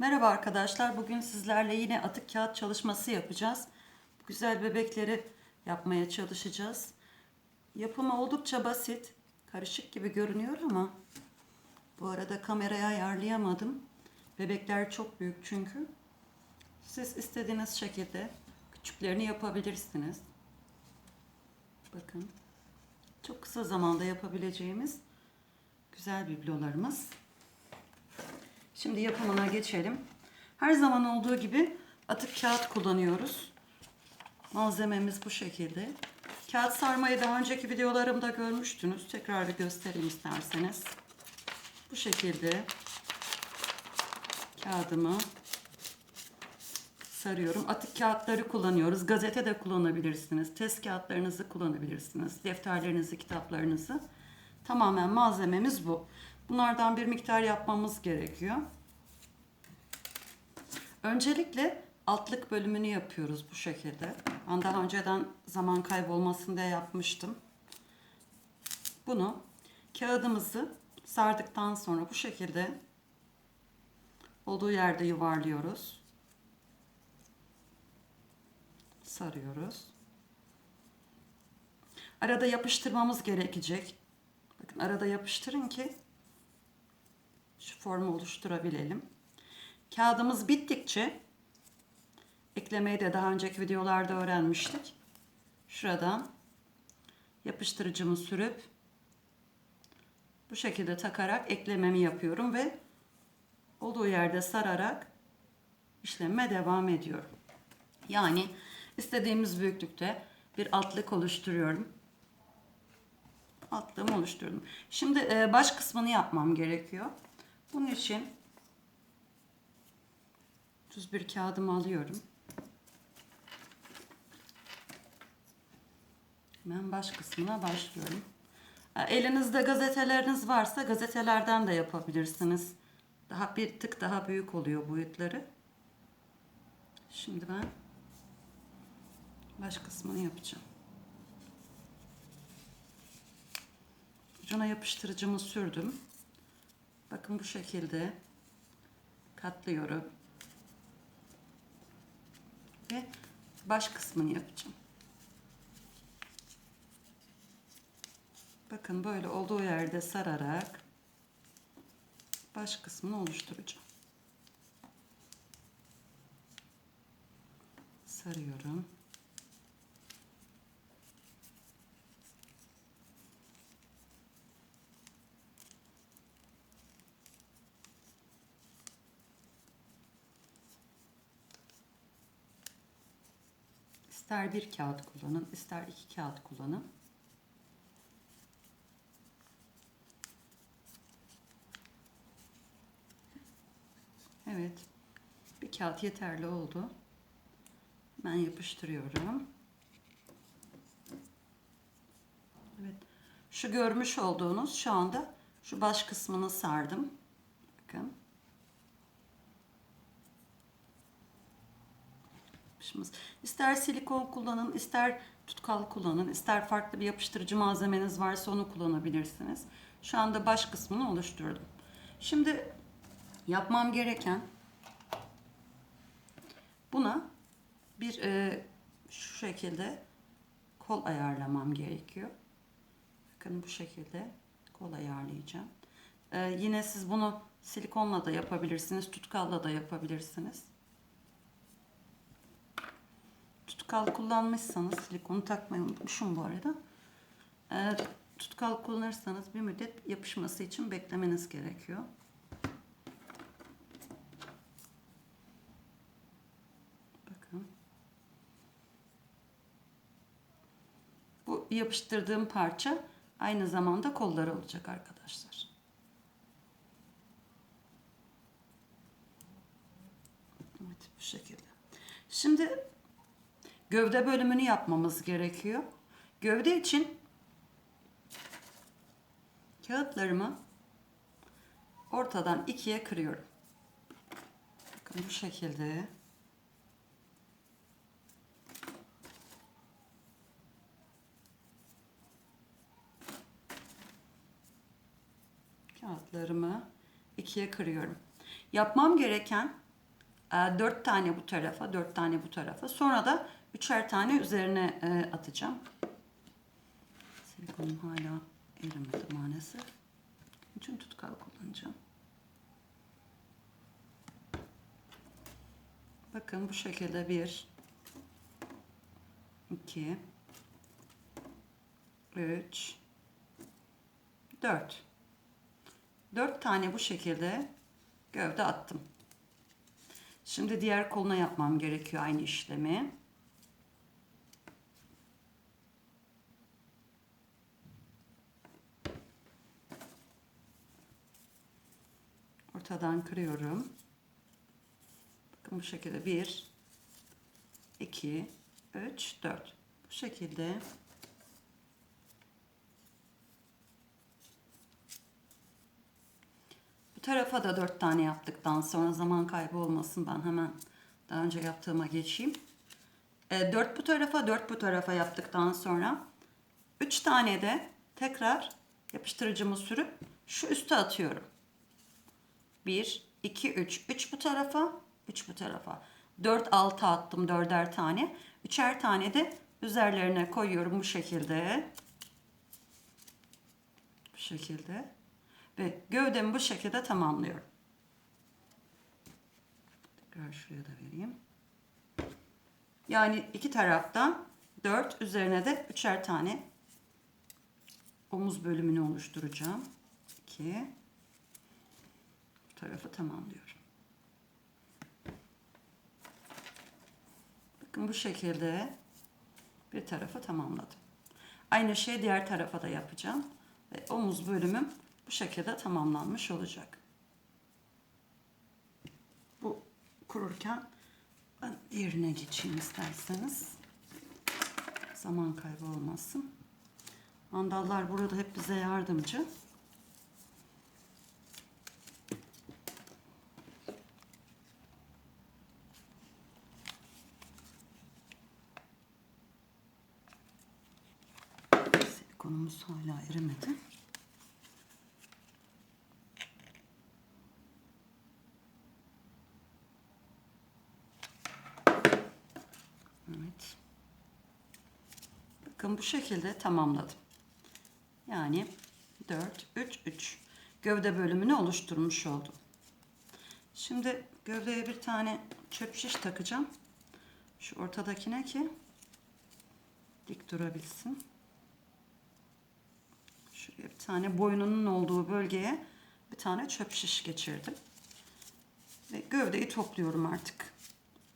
Merhaba arkadaşlar. Bugün sizlerle yine atık kağıt çalışması yapacağız. Güzel bebekleri yapmaya çalışacağız. Yapımı oldukça basit. Karışık gibi görünüyor ama bu arada kamerayı ayarlayamadım. Bebekler çok büyük çünkü. Siz istediğiniz şekilde küçüklerini yapabilirsiniz. Bakın. Çok kısa zamanda yapabileceğimiz güzel biblolarımız. Şimdi yapımına geçelim. Her zaman olduğu gibi atık kağıt kullanıyoruz. Malzememiz bu şekilde. Kağıt sarmayı daha önceki videolarımda görmüştünüz. Tekrar bir göstereyim isterseniz. Bu şekilde kağıdımı sarıyorum. Atık kağıtları kullanıyoruz. Gazete de kullanabilirsiniz. Test kağıtlarınızı kullanabilirsiniz. Defterlerinizi, kitaplarınızı. Tamamen malzememiz bu. Bunlardan bir miktar yapmamız gerekiyor. Öncelikle altlık bölümünü yapıyoruz bu şekilde. Ben daha önceden zaman kaybolmasın diye yapmıştım. Bunu kağıdımızı sardıktan sonra bu şekilde olduğu yerde yuvarlıyoruz. Sarıyoruz. Arada yapıştırmamız gerekecek. Bakın arada yapıştırın ki şu formu oluşturabilelim. Kağıdımız bittikçe eklemeyi de daha önceki videolarda öğrenmiştik. Şuradan yapıştırıcımı sürüp bu şekilde takarak eklememi yapıyorum ve olduğu yerde sararak işleme devam ediyorum. Yani istediğimiz büyüklükte bir altlık oluşturuyorum. Altlığımı oluşturdum. Şimdi e, baş kısmını yapmam gerekiyor. Bunun için düz bir kağıdımı alıyorum. Hemen baş kısmına başlıyorum. E, Elinizde gazeteleriniz varsa gazetelerden de yapabilirsiniz. Daha bir tık daha büyük oluyor boyutları. Şimdi ben baş kısmını yapacağım. Ucuna yapıştırıcımı sürdüm. Bakın bu şekilde katlıyorum. Ve baş kısmını yapacağım. Bakın böyle olduğu yerde sararak baş kısmını oluşturacağım. Sarıyorum. İster bir kağıt kullanın, ister iki kağıt kullanın. Evet. Bir kağıt yeterli oldu. Ben yapıştırıyorum. Evet. Şu görmüş olduğunuz şu anda şu baş kısmını sardım. Bakın. Yapışımız. İster silikon kullanın, ister tutkal kullanın, ister farklı bir yapıştırıcı malzemeniz varsa onu kullanabilirsiniz. Şu anda baş kısmını oluşturdum. Şimdi yapmam gereken buna bir e, şu şekilde kol ayarlamam gerekiyor. Bakın bu şekilde kol ayarlayacağım. E, yine siz bunu silikonla da yapabilirsiniz, tutkalla da yapabilirsiniz. Tutkal kullanmışsanız silikonu takmayı unutmuşum bu arada. Eğer tutkal kullanırsanız bir müddet yapışması için beklemeniz gerekiyor. Bakın. Bu yapıştırdığım parça aynı zamanda kolları olacak arkadaşlar. Evet bu şekilde. Şimdi gövde bölümünü yapmamız gerekiyor. Gövde için kağıtlarımı ortadan ikiye kırıyorum. Bakın bu şekilde. Kağıtlarımı ikiye kırıyorum. Yapmam gereken e, dört tane bu tarafa, dört tane bu tarafa. Sonra da üçer tane üzerine e, atacağım. Silikonum hala erimedi maalesef. için tutkal kullanacağım. Bakın bu şekilde bir, iki, üç, dört. Dört tane bu şekilde gövde attım. Şimdi diğer koluna yapmam gerekiyor aynı işlemi. Ortadan kırıyorum. Bakın bu şekilde 1 2 3 4 bu şekilde bu tarafa da 4 tane yaptıktan sonra zaman kaybı olmasın ben hemen daha önce yaptığıma geçeyim. E, 4 bu tarafa 4 bu tarafa yaptıktan sonra 3 tane de tekrar yapıştırıcımı sürüp şu üste atıyorum. 1 2 3 3 bu tarafa 3 bu tarafa. 4 6 attım dörder tane. Üçer tane de üzerlerine koyuyorum bu şekilde. Bu şekilde. Ve gövdemi bu şekilde tamamlıyorum. Tekrar şuraya da vereyim. Yani iki taraftan 4 üzerine de üçer tane omuz bölümünü oluşturacağım. 2 Bu tarafı tamamlıyorum. Bakın bu şekilde bir tarafı tamamladım. Aynı şeyi diğer tarafa da yapacağım. Ve omuz bölümüm bu şekilde tamamlanmış olacak. Bu kururken ben diğerine geçeyim isterseniz. Zaman kaybı olmasın. Mandallar burada hep bize yardımcı. Silikonumuz hala erimedi. Evet. Bakın bu şekilde tamamladım. Yani 4, 3, 3 gövde bölümünü oluşturmuş oldum. Şimdi gövdeye bir tane çöp şiş takacağım. Şu ortadakine ki dik durabilsin. Şuraya bir tane boynunun olduğu bölgeye bir tane çöp şiş geçirdim. Ve gövdeyi topluyorum artık.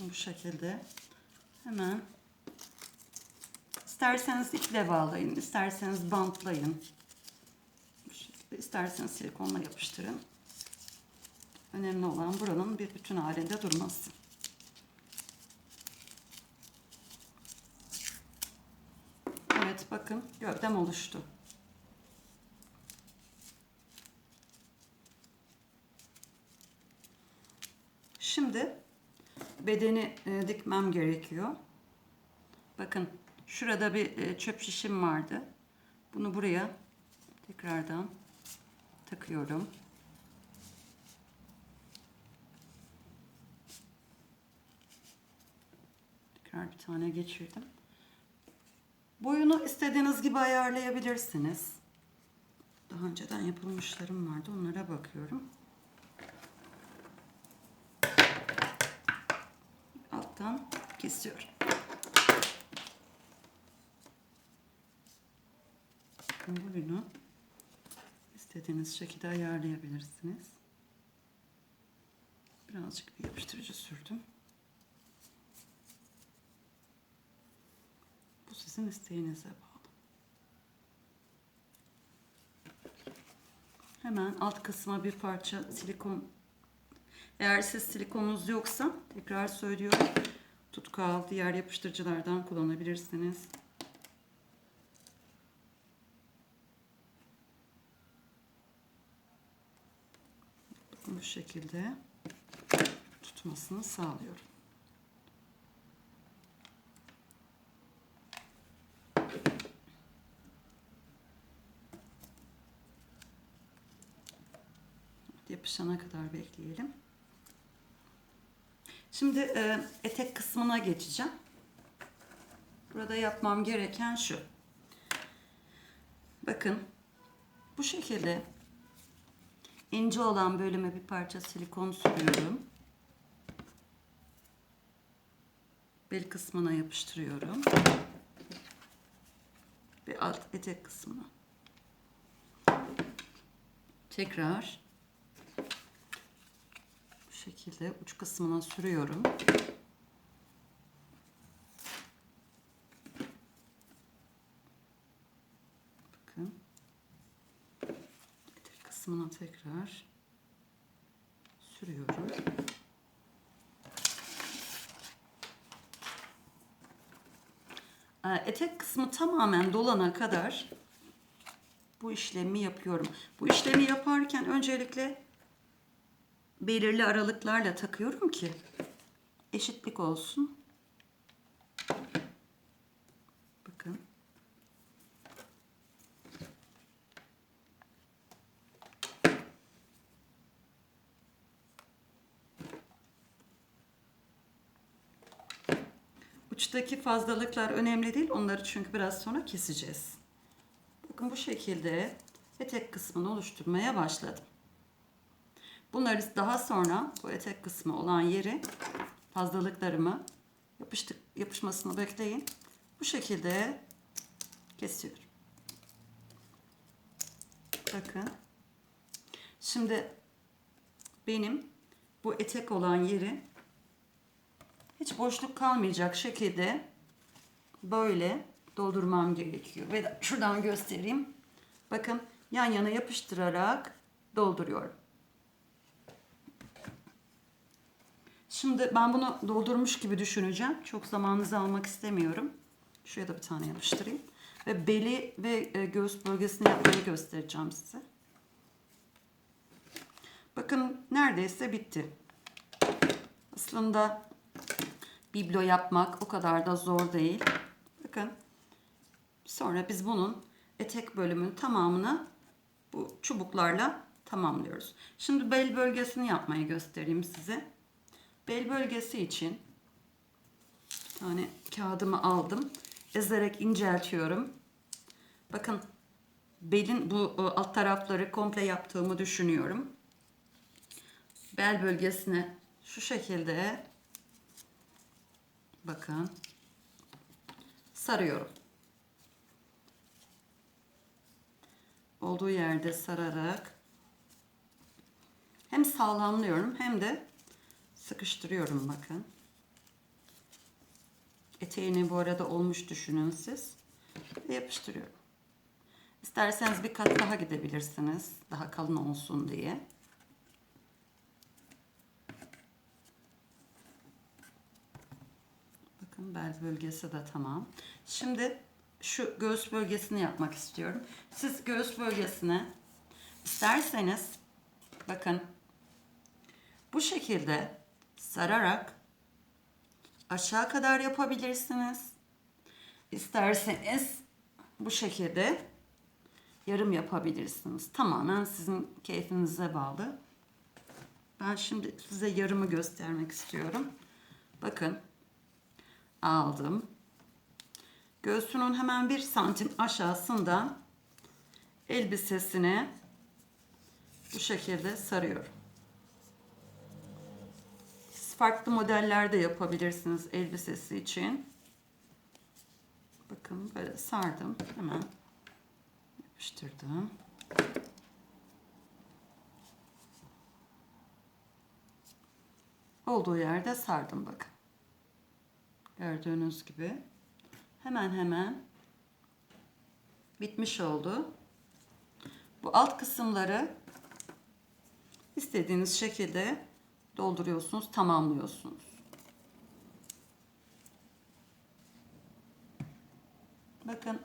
Bu şekilde hemen isterseniz iple bağlayın, isterseniz bantlayın. İsterseniz silikonla yapıştırın. Önemli olan buranın bir bütün halinde durması. Evet bakın gövdem oluştu. Şimdi bedeni e, dikmem gerekiyor. Bakın şurada bir e, çöp şişim vardı. Bunu buraya tekrardan takıyorum. Tekrar bir tane geçirdim. Boyunu istediğiniz gibi ayarlayabilirsiniz. Daha önceden yapılmışlarım vardı. Onlara bakıyorum. Alttan kesiyorum. Boyunu istediğiniz şekilde ayarlayabilirsiniz. Birazcık bir yapıştırıcı sürdüm. Bu sizin isteğinize bağlı. Hemen alt kısma bir parça silikon eğer siz silikonunuz yoksa tekrar söylüyorum. Tutkal, diğer yapıştırıcılardan kullanabilirsiniz. Bu şekilde tutmasını sağlıyorum. Yapışana kadar bekleyelim. Şimdi e, etek kısmına geçeceğim. Burada yapmam gereken şu. Bakın bu şekilde ince olan bölüme bir parça silikon sürüyorum. Bel kısmına yapıştırıyorum. Ve alt etek kısmına. Tekrar şekilde uç kısmına sürüyorum. Bakın. Etek kısmına tekrar sürüyorum. Ee, Etek kısmı tamamen dolana kadar bu işlemi yapıyorum. Bu işlemi yaparken öncelikle belirli aralıklarla takıyorum ki eşitlik olsun. Bakın. Uçtaki fazlalıklar önemli değil. Onları çünkü biraz sonra keseceğiz. Bakın bu şekilde etek kısmını oluşturmaya başladım. Bunları daha sonra bu etek kısmı olan yeri fazlalıklarımı yapıştık, yapışmasını bekleyin. Bu şekilde kesiyorum. Bakın. Şimdi benim bu etek olan yeri hiç boşluk kalmayacak şekilde böyle doldurmam gerekiyor. Ve şuradan göstereyim. Bakın yan yana yapıştırarak dolduruyorum. Şimdi ben bunu doldurmuş gibi düşüneceğim. Çok zamanınızı almak istemiyorum. Şuraya da bir tane yapıştırayım. Ve beli ve e, göğüs bölgesini yapmayı göstereceğim size. Bakın neredeyse bitti. Aslında biblo yapmak o kadar da zor değil. Bakın. Sonra biz bunun etek bölümünün tamamını bu çubuklarla tamamlıyoruz. Şimdi bel bölgesini yapmayı göstereyim size. Bel bölgesi için bir kağıdımı aldım. Ezerek inceltiyorum. Bakın belin bu alt tarafları komple yaptığımı düşünüyorum. Bel bölgesine şu şekilde bakın sarıyorum. Olduğu yerde sararak hem sağlamlıyorum hem de sıkıştırıyorum bakın. Eteğini bu arada olmuş düşünün siz. Ve yapıştırıyorum. İsterseniz bir kat daha gidebilirsiniz. Daha kalın olsun diye. Bakın bel bölgesi de tamam. Şimdi şu göğüs bölgesini yapmak istiyorum. Siz göğüs bölgesine isterseniz bakın bu şekilde sararak aşağı kadar yapabilirsiniz. İsterseniz bu şekilde yarım yapabilirsiniz. Tamamen sizin keyfinize bağlı. Ben şimdi size yarımı göstermek istiyorum. Bakın aldım. Göğsünün hemen bir santim aşağısında elbisesini bu şekilde sarıyorum. Farklı modellerde yapabilirsiniz elbisesi için. Bakın böyle sardım. Hemen yapıştırdım. Olduğu yerde sardım bakın. Gördüğünüz gibi. Hemen hemen bitmiş oldu. Bu alt kısımları istediğiniz şekilde dolduruyorsunuz, tamamlıyorsunuz. Bakın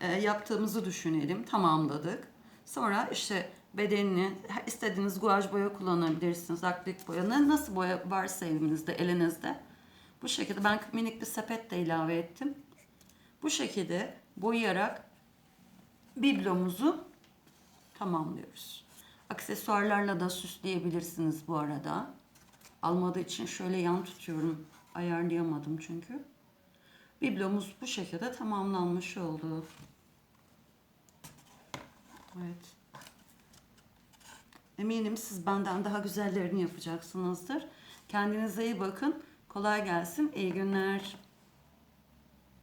e, yaptığımızı düşünelim, tamamladık. Sonra işte bedenini istediğiniz guaj boya kullanabilirsiniz, akrilik boya, nasıl boya varsa elinizde, elinizde. Bu şekilde ben minik bir sepet de ilave ettim. Bu şekilde boyayarak biblomuzu tamamlıyoruz. Aksesuarlarla da süsleyebilirsiniz bu arada. almadığı için şöyle yan tutuyorum. Ayarlayamadım çünkü. Biblomuz bu şekilde tamamlanmış oldu. Evet. Eminim siz benden daha güzellerini yapacaksınızdır. Kendinize iyi bakın. Kolay gelsin. İyi günler.